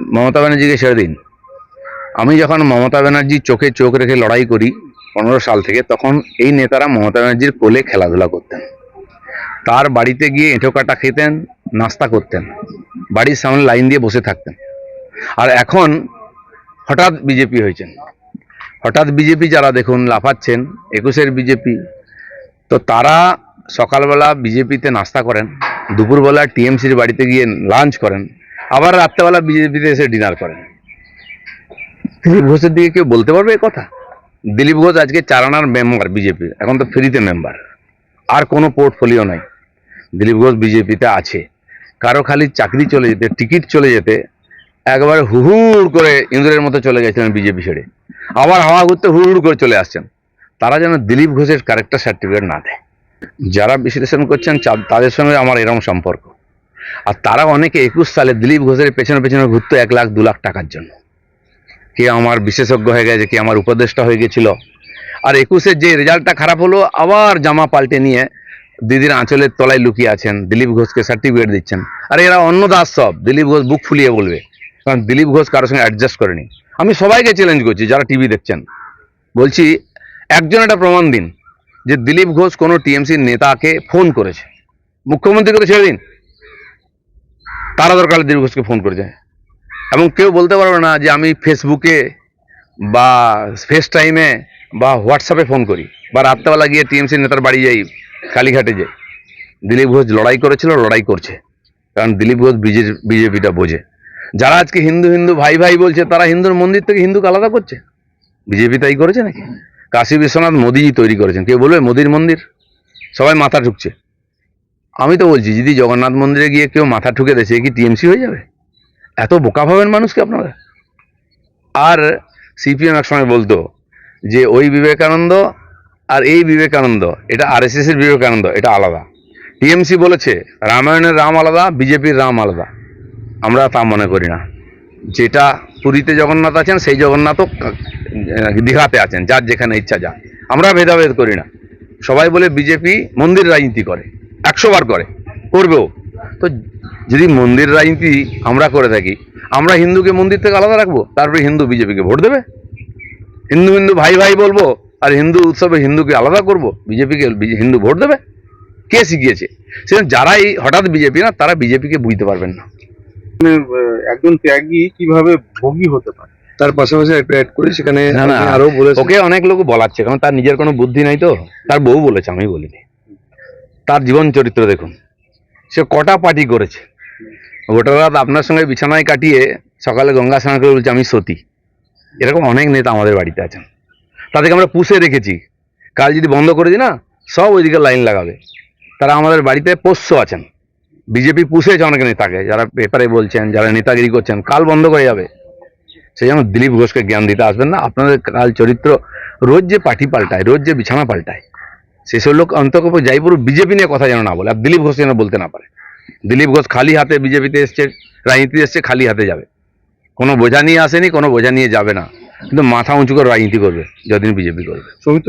মমতা ব্যানার্জিকে ছেড়ে দিন। আমি যখন মমতা ব্যানার্জির চোখে চোখ রেখে লড়াই করি পনেরো সাল থেকে, তখন এই নেতারা মমতা ব্যানার্জির কোলে খেলাধুলা করতেন। তার বাড়িতে গিয়ে এঁটো কাটা খেতেন, নাস্তা করতেন, বাড়ির সামনে লাইন দিয়ে বসে থাকতেন। আর এখন হঠাৎ বিজেপি হয়েছেন। হঠাৎ বিজেপি যারা দেখুন, লাফাচ্ছেন, একুশের বিজেপি, তো তারা সকালবেলা বিজেপিতে নাস্তা করেন, দুপুরবেলা টিএমসির বাড়িতে গিয়ে লাঞ্চ করেন। আবার রাত্রেবেলা বিজেপিতে এসে ডিনার করেন দিলীপ ঘোষের দিকে কেউ বলতে পারবে এ কথা? দিলীপ ঘোষ আজকে চারানার মেম্বার বিজেপি, এখন তো ফ্রিতে মেম্বার আর কোনো পোর্টফোলিও নাই। দিলীপ ঘোষ বিজেপিতে আছে। কারও খালি চাকরি চলে যেতে টিকিট চলে যেতে, একবারে হুহুড় করে ইন্দ্রের মতো চলে গেছিলেন বিজেপি ছেড়ে। আবার হাওয়া ঘুরতে হুড় করে চলে আসছেন। তারা যেন দিলীপ ঘোষের ক্যারেক্টার সার্টিফিকেট না দেয়। যারা বিশ্লেষণ করছেন তাদের সঙ্গে আমার এরকম সম্পর্ক। আর তারা অনেকে একুশ সালে দিলীপ ঘোষের পেছনে পেছনে ঘুরতো এক লাখ, দু লাখ টাকার জন্য। কে আমার বিশেষজ্ঞ হয়ে গেছে, কে আমার উপদেষ্টা হয়ে গেছিল। আর একুশের যে রেজাল্টটা খারাপ হলো, আবার জামা পাল্টে নিয়ে দিদির আঁচলের তলায় লুকিয়ে আছেন, দিলীপ ঘোষকে সার্টিফিকেট দিচ্ছেন। আর এরা অন্য দাস সব, দিলীপ ঘোষ বুক ফুলিয়ে বলবে। কারণ দিলীপ ঘোষ কারোর সঙ্গে অ্যাডজাস্ট করেনি। আমি সবাইকে চ্যালেঞ্জ করছি, যারা টিভি দেখছেন। বলছি, একজন একটা প্রমাণ দিন, যে দিলীপ ঘোষ কোনো টিএমসির নেতাকে ফোন করেছে। মুখ্যমন্ত্রীকে তো ছেড়ে দিন। তারা দরকার দিলীপ ঘোষকে ফোন করে যায়। এবং কেউ বলতে পারবে না যে আমি ফেসবুকে বা ফেস টাইমে বা হোয়াটসঅ্যাপে ফোন করি বা রাত্রেবেলা গিয়ে টিএমসি নেতার বাড়ি যাই, কালীঘাটে যাই। দিলীপ ঘোষ লড়াই করেছিল, লড়াই করছে। কারণ দিলীপ ঘোষ বিজেপিটা বোঝে। যারা আজকে হিন্দু হিন্দু ভাই ভাই বলছে, তারা হিন্দুর মন্দির থেকে হিন্দুকে আলাদা করছে। বিজেপি তাই করেছে নাকি? কাশী বিশ্বনাথ মোদিজি তৈরি করেছেন। কেউ বলবে মোদির মন্দির? সবাই মাথা ঠুকছে আমি তো বলছি, যদি জগন্নাথ মন্দিরে গিয়ে কেউ মাথা ঠুকে দেয়, সে কি টিএমসি হয়ে যাবে? এত বোকা ভাবেন মানুষকে আপনারা? আর সিপিএম এক সময় বলতো যে, ওই বিবেকানন্দ আর এই বিবেকানন্দ, এটা আরএসএস এর বিবেকানন্দ, এটা আলাদা। টিএমসি বলেছে, রামায়ণের রাম আলাদা, বিজেপির রাম আলাদা। আমরা তা মনে করি না। যেটা পুরীতে জগন্নাথ আছেন, সেই জগন্নাথও দীঘাতে আছেন, যার যেখানে ইচ্ছা যা আমরা ভেদাভেদ করি না। সবাই বলে বিজেপি মন্দির রাজনীতি করে। একশো বার করে করবেও। তো যদি মন্দির রাজনীতি আমরা করে থাকি আমরা হিন্দুকে মন্দির থেকে আলাদা রাখব? তারপরে হিন্দু বিজেপিকে ভোট দেবে? হিন্দু হিন্দু ভাই ভাই বলব আর হিন্দু উৎসবে হিন্দুকে আলাদা করব বিজেপিকে হিন্দু ভোট দেবে? কে শিখিয়েছে? সেজন্য যারাই হঠাৎ বিজেপি না তারা বিজেপিকে বুঝতে পারবেন না। একজন ত্যাগী কীভাবে ভোগী হতে পারে? তার পাশাপাশি একটা অ্যাড করে সেখানে আরও বলেছেন। ওকে অনেক লোক বলাচ্ছে কারণ তার নিজের কোনো বুদ্ধি নাই তো। তার বউ বলেছে আমি বলিনি। তার জীবন চরিত্র দেখুন। সে কটা পার্টি করেছে। গোটা রাত আপনার সঙ্গে বিছানায় কাটিয়ে সকালে গঙ্গা স্নান করে বলছে, আমি সতী। এরকম অনেক নেতা আমাদের বাড়িতে আছেন। তাদেরকে আমরা পুষে রেখেছি কাল যদি বন্ধ করে দিই না, সব ওইদিকে লাইন লাগাবে। তারা আমাদের বাড়িতে পোষ্য আছেন। বিজেপি পুষেছে অনেক নেতাকে, যারা পেপারে বলছেন, যারা নেতাগিরি করছেন, কাল বন্ধ করে যাবে। সেই জন্য দিলীপ ঘোষকে জ্ঞান দিতে আসবেন না। আপনাদের কাল চরিত্র রোজ যে পার্টি পাল্টায়, রোজ যে বিছানা পাল্টায় সেসব লোক অন্তত যাই পুরো বিজেপি নিয়ে কথা যেন না বলে, আর দিলীপ ঘোষ যেন বলতে না পারে। দিলীপ ঘোষ খালি হাতে বিজেপিতে এসছে রাজনীতি এসছে, খালি হাতে যাবে। কোনো বোঝা নিয়ে আসেনি, কোনো বোঝা নিয়ে যাবে না। কিন্তু মাথা উঁচু করে রাজনীতি করবে, যতদিন বিজেপি করবে। সৌমিত্র